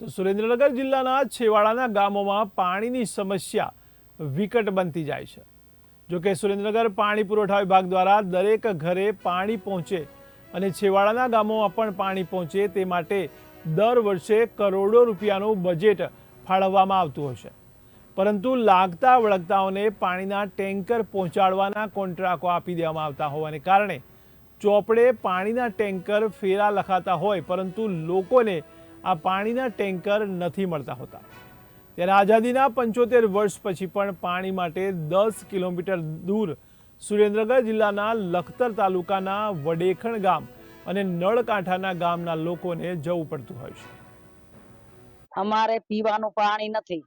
તો સુરેન્દ્રનગર જિલ્લાના છેવાડાના ગામોમાં પાણીની સમસ્યા વિકટ બનતી જાય છે. જોકે સુરેન્દ્રનગર પાણી પુરવઠા વિભાગ દ્વારા દરેક ઘરે પાણી પહોંચે અને છેવાડાના ગામોમાં પણ પાણી પહોંચે તે માટે દર વર્ષે કરોડો રૂપિયાનું બજેટ ફાળવવામાં આવતું છે. પરંતુ લાગતા વળગતાઓને પાણીના ટેન્કર પહોંચાડવાના કોન્ટ્રાકો આપી દેવામાં આવતા હોવાને કારણે ચોપડે પાણીના ટેન્કર ફેરા લખાતા હોય પરંતુ લોકોને આ પાણીના ટેન્કર નથી મળતા હોતા. ત્યારે આઝાદીના પંચોતેર વર્ષ પછી પણ પાણી માટે દસ કિલોમીટર દૂર સુરેન્દ્રનગર જિલ્લાના લખતર તાલુકાના વડેખણ ગામ અને નળકાંઠાના ગામના લોકોને જવું પડતું હોય છે. અમારે પીવાનું પાણી નથી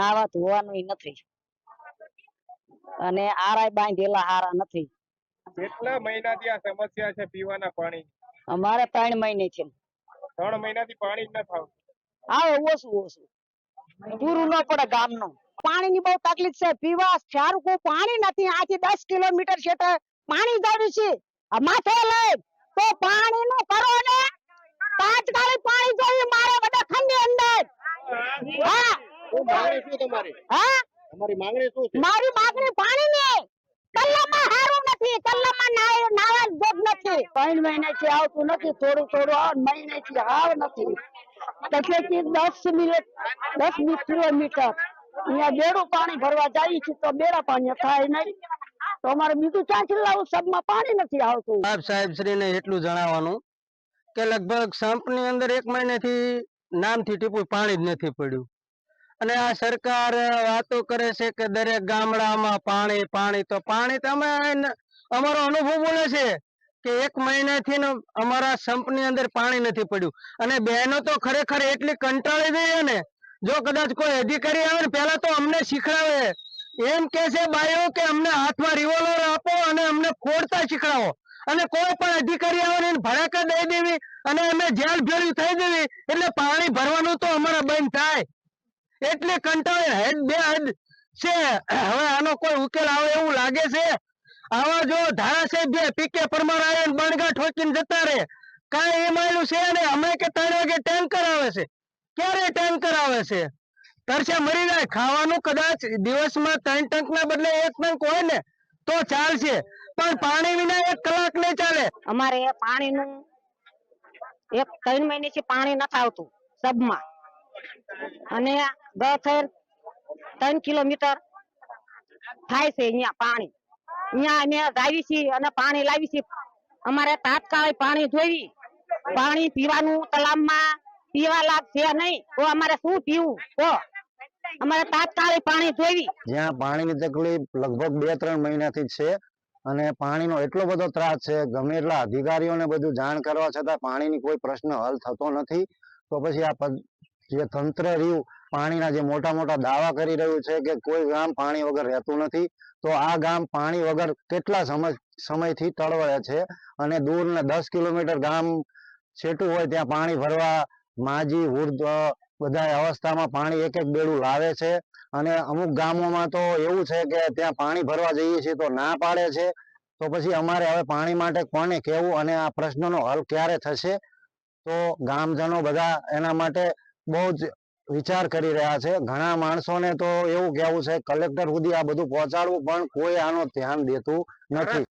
નાવા ધોવાનું નથી અને આરાય બાંધેલા હારા નથી. કેટલા મહિનાથી આ સમસ્યા છે પીવાના પાણી? અમારે ત્રણ મહિને છે. ત્રણ મહિનાથી પાણી જ નથી આવતું આવે ઓછું ઓછું. પૂરું ન પડે ગામનું. પાણીની બહુ તકલીફ છે. પીવા સારું કોઈ પાણી નથી. આથી દસ કિલોમીટર છે તો પાણી જાવી છે. માથે લઈ. તો પાણી નું કરો ને. તાત્કાલિક પાણી જોઈએ મારે બધા ખંડી અંદર. હા. હા. તમારી? માંગણી શું છે? મારી માંગણી પાણી ની કલ્લામાં હારું નથી કલ્લામાં નાય નાવા જોગ નથી ત્રણ મહિનાથી આવતું નથી, થોડું થોડું આવે મહિનાથી હાવ નથી. દસ મિનિટ, દસ કિલોમીટર અહીંયા બેડું પાણી ભરવા જાય છે, તો બેડા પાણી થાય નહીં. તો અમારે બીજું ક્યાંથી લાવું સબમાં પાણી નથી આવતું? સાહેબ સાહેબ શ્રીને એટલું જણાવવાનું કે લગભગ સંપની અંદર એક મહિનેથી નામથી ટીપું પાણી જ નથી પડ્યું. અને આ સરકાર વાતો કરે છે કે દરેક ગામડામાં પાણી પાણી, તો પાણી તમે અમે અમારો અનુભવ બોલે છે. કે એક મહિનાથી અમારા સંપની અંદર પાણી નથી પડ્યું. અને બહેનો તો ખરેખર એટલી કંટાળી ગઈ ને, જો કદાચ કોઈ અધિકારી આવે ને, પહેલા તો અમને શીખડાવે એમ કે છે બાયો કે અમને હાથમાં રિવોલ્વર આપો અને અમને ફોડતા શીખડાવો અને કોઈ પણ અધિકારી આવે ને ભડાકા દઈ દેવી અને અમે જેલ ભેળવી થઈ દેવી, એટલે પાણી ભરવાનું તો અમારે બંધ થાય. એટલે કંટાળે હેડ બે હદ છે. હવે આનો કોઈ ઉકેલ આવે એવું લાગે છે? આવા જો, ધારાસભ્ય પીકે પરમાર આવે ને બણગા ઠોકીને જતા રહે. કાંઈ એ માયલું છે ને અમે કે ત્રણ વાગે ટેન્કર આવે છે. ક્યારે ટેન્કર આવે છે? તરસે મરી જાય. ખાવાનું કદાચ દિવસમાં ત્રણ ટંક ના બદલે એક ટંક હોય ને, તો ચાલશે. પણ પાણી વિના એક કલાક નહીં ચાલે. અમારે પાણીનું એક ત્રણ મહિનેથી પાણી નથી આવતું, સબમાં. અને ગથેર ત્રણ કિલોમીટર થાય છે અહીંયા પાણી. અહીંયા અમે જાવી છીએ અને પાણી લાવી છીએ અમારે તાત્કાલિક પાણી જોઈ. પાણી પીવાનું તલાવમાં પીવા લાગ નહીં. તો અમારે શું પીવું? તો અમારે તાત્કાલિક પાણી જોઈ. જ્યાં પાણીની તકલીફ લગભગ બે ત્રણ મહિનાથી છે અને પાણીનો એટલો બધો ત્રાસ છે, ગમે એટલા અધિકારીઓને બધું જાણ કરવા છતાં પાણીની કોઈ પ્રશ્ન હલ થતો નથી. તો પછી આ જે તંત્ર રહ્યું પાણીના જે મોટા મોટા દાવા કરી રહ્યું છે કે કોઈ ગામ પાણી વગર રહેતું નથી, તો આ ગામ પાણી વગર કેટલા સમય, સમયથી તળવળે છે અને દૂરને દસ કિલોમીટર ગામ છેટું હોય ત્યાં પાણી ભરવા માજી વૃદ્ધ બધા અવસ્થામાં પાણી એક એક બેડું લાવે છે અને અમુક ગામોમાં તો એવું છે કે ત્યાં પાણી ભરવા જઈએ છીએ તો ના પાડે છે. તો પછી અમારે હવે પાણી માટે કોને કહેવું અને આ પ્રશ્નનો હલ ક્યારે થશે? તો ગામજનો બધા એના માટે બહુ જ વિચાર કરી રહ્યા છે. ઘણા માણસોને તો એવું કહેવું છે, કલેક્ટર સુધી આ બધું પહોંચાડવું. પણ કોઈ આનો ધ્યાન દેતું નથી.